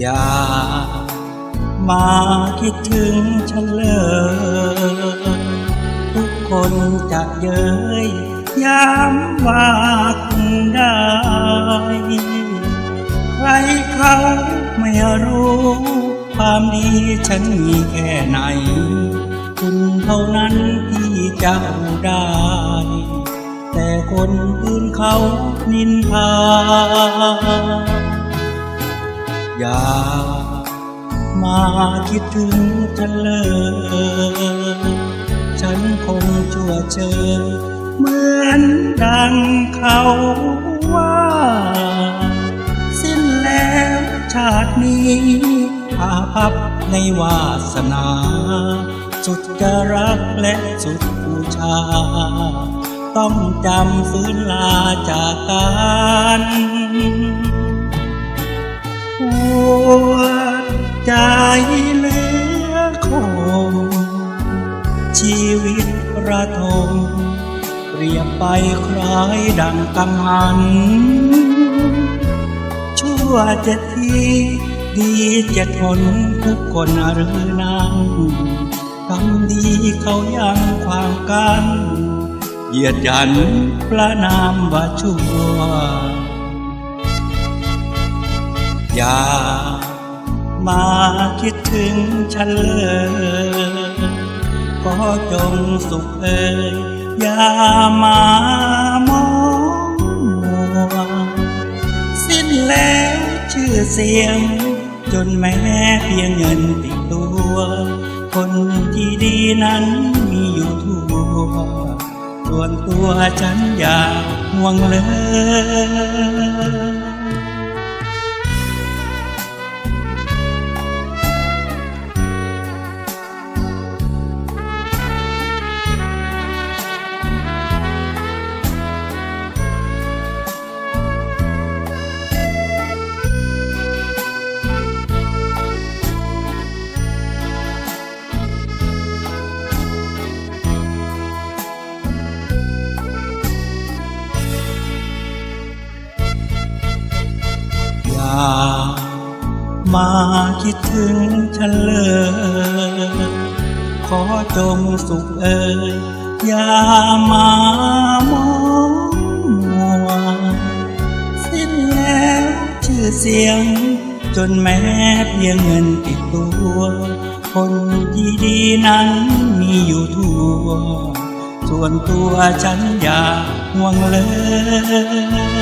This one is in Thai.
อย่ามาคิดถึงฉันเลยทุกคนจะเย้ยย้ำว่าคุณได้ ใครเขาไม่รู้ ความดีฉันมีแค่ไหน คุณเท่านั้นที่จะรู้ได้ แต่คนอื่นเขานินทา อย่ามาคิดถึงฉันเลยฉันคงชั่วเชยเหมือนดังเขาว่า สิ้นแล้วชาตินี้อาภัพในวาสนา สุดจะรักและสุดบูชา ต้องจำฟื้นลาจากกัน หัวใจเลือคงชีวิตระทมเปรียบไปคล้ายดังกังหัน ชั่วเจ็ดทีดีเจ็ดคนทุกคนหรือนั้นกรรมดีเขายังความกันเหยียดยันประนามว่าชั่ว อย่ามาคิดถึงฉันเลยขอจงสุขเอ่ยอย่ามามองมัวสิ้นแล้วชื่อเสียง จนแม้เพียงเงินติดตัว คนที่ดีนั้นมีอยู่ทั่วส่วนตัวฉันอย่าห่วงเลย มาคิดถึงฉันเลย ขอจงสุขเอ่ยอย่ามามองมัว สิ้นแล้วชื่อเสียง จนแม้เพียงเงินติดตัว คนที่ดีนั้นมีอยู่ทั่ว ส่วนตัวฉันอย่าห่วงเลย